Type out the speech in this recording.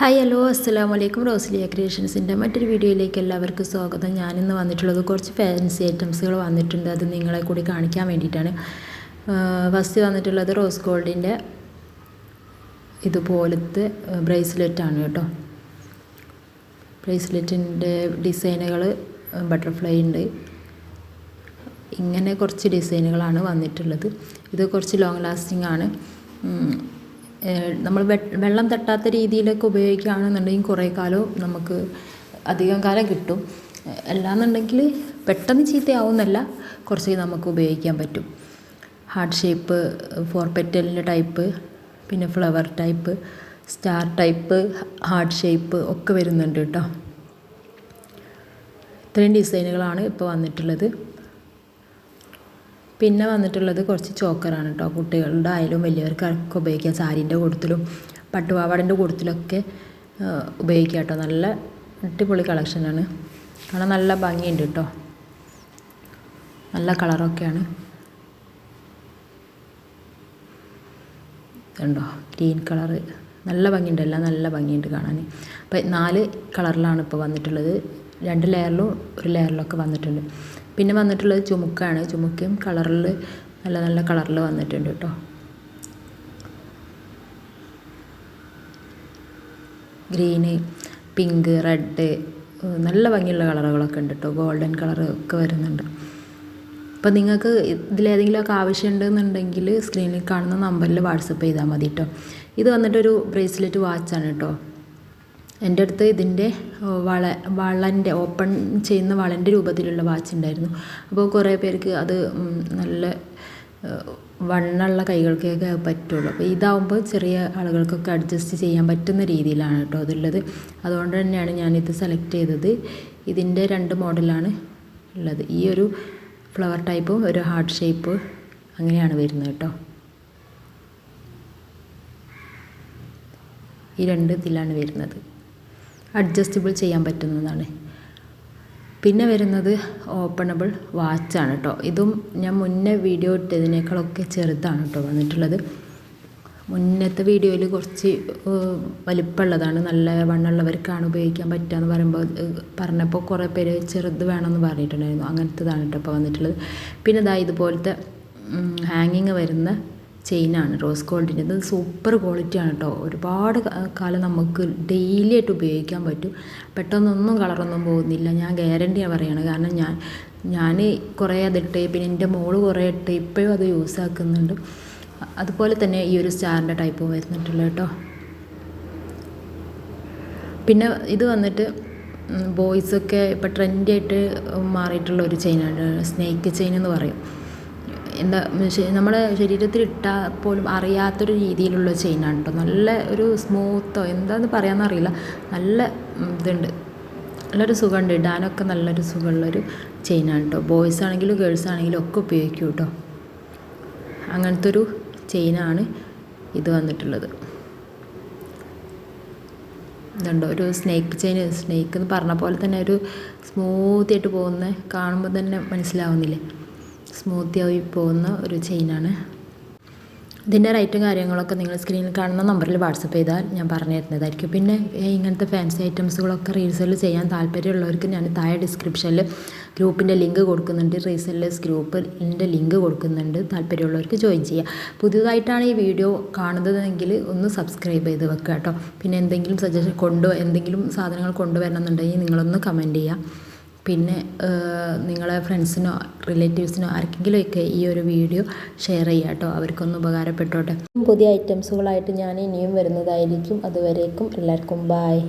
Hi hello അസ്സാം വലൈക്കും റോസ്ലിയ ക്രിയേഷൻസിന്റെ മറ്റൊരു വീഡിയോയിലേക്ക് എല്ലാവർക്കും സ്വാഗതം. ഞാനിന്ന് വന്നിട്ടുള്ളത് കുറച്ച് ഫാൻസി ഐറ്റംസുകൾ വന്നിട്ടുണ്ട്. അത് നിങ്ങളെ കൂടി കാണിക്കാൻ വേണ്ടിയിട്ടാണ്. ഫസ്റ്റ് വന്നിട്ടുള്ളത് റോസ് ഗോൾഡിന്റെ ഇതുപോലത്തെ ബ്രേസ്ലെറ്റാണ് കേട്ടോ. ബ്രേസ്ലെറ്റിന്റെ ഡിസൈനുകൾ ബട്ടർഫ്ലൈ ഉണ്ട്. ഇങ്ങനെ കുറച്ച് ഡിസൈനുകളാണ് വന്നിട്ടുള്ളത്. ഇത് കുറച്ച് ലോങ് ലാസ്റ്റിംഗ് ആണ്. നമ്മൾ വെള്ളം തട്ടാത്ത രീതിയിലൊക്കെ ഉപയോഗിക്കുകയാണെന്നുണ്ടെങ്കിൽ കുറേ കാലം നമുക്ക് അധികം കാലം കിട്ടും. അല്ലാന്നുണ്ടെങ്കിൽ പെട്ടെന്ന് ചീത്തയാവുന്നല്ല കുറച്ച് നമുക്ക് ഉപയോഗിക്കാൻ പറ്റും. ഹാർട്ട് ഷേപ്പ് ഫോർ പെറ്റലിന്റെ ടൈപ്പ് പിന്നെ flower type star type heart shape ഒക്കെ വരുന്നുണ്ട് കേട്ടോ. ഇത്രയും ഡിസൈനുകളാണ് ഇപ്പോൾ വന്നിട്ടുള്ളത്. പിന്നെ വന്നിട്ടുള്ളത് കുറച്ച് ചോക്കറാണ് കേട്ടോ കുട്ടികളുടെ ആയാലും വലിയവർക്കൊക്കെ ഉപയോഗിക്കാം. സാരീന്റെ കൂട്ടത്തിലും പട്ടുപാവാടിന്റെ കൂട്ടത്തിലൊക്കെ ഉപയോഗിക്കാം കേട്ടോ നല്ല അടിപൊളി കളക്ഷനാണ്. കാരണം നല്ല ഭംഗിയുണ്ട് കേട്ടോ നല്ല കളറൊക്കെയാണ്. കണ്ടോ ഗ്രീൻ കളറ്. നല്ല ഭംഗിയുണ്ട്. എല്ലാം നല്ല ഭംഗിയുണ്ട് കാണാൻ. അപ്പം നാല് കളറിലാണ് ഇപ്പോൾ വന്നിട്ടുള്ളത്. രണ്ട് ലെയറിലും ഒരു ലെയറിലൊക്കെ വന്നിട്ടുണ്ട്. പിന്നെ വന്നിട്ടുള്ളത് ചുമുക്കാണ്. ചുമക്കയും കളറിൽ നല്ല നല്ല കളറിൽ വന്നിട്ടുണ്ട് കേട്ടോ. ഗ്രീന് പിങ്ക് റെഡ് നല്ല ഭംഗിയുള്ള കളറുകളൊക്കെ ഉണ്ട് കേട്ടോ. ഗോൾഡൻ കളർ ഒക്കെ വരുന്നുണ്ട്. അപ്പോൾ നിങ്ങൾക്ക് ഇതിലേതെങ്കിലുമൊക്കെ ആവശ്യമുണ്ടെന്നുണ്ടെങ്കിൽ സ്ക്രീനിൽ കാണുന്ന നമ്പറിൽ വാട്സപ്പ് ചെയ്താൽ മതി കേട്ടോ. ഇത് വന്നിട്ടൊരു ബ്രേസ്ലെറ്റ് വാച്ചാണ് കേട്ടോ. എന്റെ അടുത്ത് ഇതിന്റെ വള വളന്റെ ഓപ്പൺ ചെയ്യുന്ന വളന്റെ രൂപത്തിലുള്ള വാച്ച് ഉണ്ടായിരുന്നു. അപ്പോൾ കുറേ പേർക്ക് അത് നല്ല വണ്ണമുള്ള കൈകൾക്കൊക്കെ പറ്റുള്ളൂ. അപ്പോൾ ഇതാവുമ്പോൾ ചെറിയ ആളുകൾക്കൊക്കെ അഡ്ജസ്റ്റ് ചെയ്യാൻ പറ്റുന്ന രീതിയിലാണ് കേട്ടോ അതുള്ളത്. അതുകൊണ്ട് തന്നെയാണ് ഞാനിത് സെലക്ട് ചെയ്തത്. ഇതിന്റെ രണ്ട് മോഡലാണ് ഉള്ളത്. ഈ ഒരു ഫ്ലവർ ടൈപ്പും ഒരു ഹാർട്ട് ഷേപ്പ് അങ്ങനെയാണ് വരുന്നത് കേട്ടോ. ഈ രണ്ട് ഇതിലാണ് വരുന്നത്. അഡ്ജസ്റ്റബിൾ ചെയ്യാൻ പറ്റുന്നതാണ്. പിന്നെ വരുന്നത് ഓപ്പണബിൾ വാച്ചാണ് കേട്ടോ ഇതും ഞാൻ മുന്നേ വീഡിയോ ഇട്ടതിനേക്കാളൊക്കെ ചെറുതാണ് കേട്ടോ വന്നിട്ടുള്ളത്. മുന്നത്തെ വീഡിയോയിൽ കുറച്ച് വലിപ്പമുള്ളതാണ്. നല്ല വണ്ണമുള്ളവർക്കാണ് ഉപയോഗിക്കാൻ പറ്റുക എന്ന് പറയുമ്പോൾ പറഞ്ഞപ്പോൾ കുറേ പേര് ചെറുത് വേണമെന്ന് പറഞ്ഞിട്ടുണ്ടായിരുന്നു. അങ്ങനത്തതാണ് കേട്ടോ ഇപ്പോൾ വന്നിട്ടുള്ളത്. പിന്നെ ഇതാ ഇതുപോലത്തെ ഹാങ്ങിങ് വരുന്ന ചെയിനാണ് റോസ് ഗോൾഡിന്റെ. ഇത് സൂപ്പർ ക്വാളിറ്റിയാണ് കേട്ടോ. ഒരുപാട് കാലം നമുക്ക് ഡെയിലി ആയിട്ട് ഉപയോഗിക്കാൻ പറ്റും. പെട്ടെന്നൊന്നും കളറൊന്നും പോകുന്നില്ല. ഞാൻ ഗ്യാരണ്ടിയാണ് പറയുന്നത് കാരണം ഞാൻ ഞാൻ കുറേ അതിട്ട് പിന്നെ എന്റെ മോൾ കുറേ ഇട്ട് ഇപ്പോഴും അത് യൂസ് ആക്കുന്നുണ്ട്. അതുപോലെ തന്നെ ഈ ഒരു സ്റ്റാറിന്റെ ടൈപ്പ് വരുന്നിട്ടുള്ളൂ കേട്ടോ. പിന്നെ ഇത് വന്നിട്ട് ബോയ്സൊക്കെ ഇപ്പോൾ ട്രെൻഡായിട്ട് മാറിയിട്ടുള്ള ഒരു ചെയിനാണ്. സ്നേക്ക് ചെയിൻ എന്ന് പറയും. എന്താ നമ്മുടെ ശരീരത്തിൽ ഇട്ടാൽ പോലും അറിയാത്തൊരു രീതിയിലുള്ള ചെയിനാണ് കേട്ടോ നല്ല ഒരു സ്മൂത്തോ എന്താന്ന് പറയാമെന്നറിയില്ല നല്ല ഇതുണ്ട്. നല്ലൊരു സുഖമുണ്ട്. ഇടാനൊക്കെ നല്ലൊരു സുഖമുള്ളൊരു ചെയിനാണ് കേട്ടോ ബോയ്സ് ആണെങ്കിലും ഗേൾസ് ആണെങ്കിലും ഒക്കെ ഉപയോഗിക്കും കേട്ടോ അങ്ങനത്തെ ഒരു ചെയിനാണ് ഇത് വന്നിട്ടുള്ളത്. ഇതുണ്ടോ? ഒരു സ്നേക്ക് ചെയിൻ സ്നേക്ക് എന്ന് പറഞ്ഞ പോലെ തന്നെ ഒരു സ്മൂത്തായിട്ട് പോകുന്ന കാണുമ്പോൾ തന്നെ മനസ്സിലാവുന്നില്ലേ? സ്മൂത്തി ആയി പോകുന്ന ഒരു ചെയിനാണ്. ഇതിന്റെ റേറ്റും കാര്യങ്ങളൊക്കെ നിങ്ങൾ സ്ക്രീനിൽ കാണുന്ന നമ്പറിൽ വാട്സപ്പ് ചെയ്താൽ ഞാൻ പറഞ്ഞു തരുന്നതായിരിക്കും. പിന്നെ ഇങ്ങനത്തെ ഫാൻസി ഐറ്റംസുകളൊക്കെ റീസെൽ ചെയ്യാൻ താല്പര്യമുള്ളവർക്ക് ഞാൻ താഴെ ഡിസ്ക്രിപ്ഷനിൽ ഗ്രൂപ്പിന്റെ ലിങ്ക് കൊടുക്കുന്നുണ്ട്. റീസെല്ലേഴ്സ് ഗ്രൂപ്പിന്റെ ലിങ്ക് കൊടുക്കുന്നുണ്ട്. താല്പര്യമുള്ളവർക്ക് ജോയിൻ ചെയ്യുക പുതിയതായിട്ടാണ് ഈ വീഡിയോ കാണുന്നതെങ്കിൽ ഒന്ന് സബ്സ്ക്രൈബ് ചെയ്ത് വെക്കുക കേട്ടോ. പിന്നെ എന്തെങ്കിലും സജഷൻ കൊണ്ടു എന്തെങ്കിലും സാധനങ്ങൾ കൊണ്ടുവരണമെന്നുണ്ടെങ്കിൽ നിങ്ങളൊന്ന് കമന്റ് ചെയ്യുക പിന്നെ നിങ്ങളെ ഫ്രണ്ട്സിനോ റിലേറ്റീവ്സിനോ ആർക്കെങ്കിലും ഒക്കെ ഈ ഒരു വീഡിയോ ഷെയർ ചെയ്യുക കേട്ടോ. അവർക്കൊന്ന് ഉപകാരപ്പെട്ടോട്ടെ. പുതിയ ഐറ്റംസുകളായിട്ട് ഞാൻ ഇനിയും വരുന്നതായിരിക്കും. അതുവരേക്കും എല്ലാവർക്കും ബായ്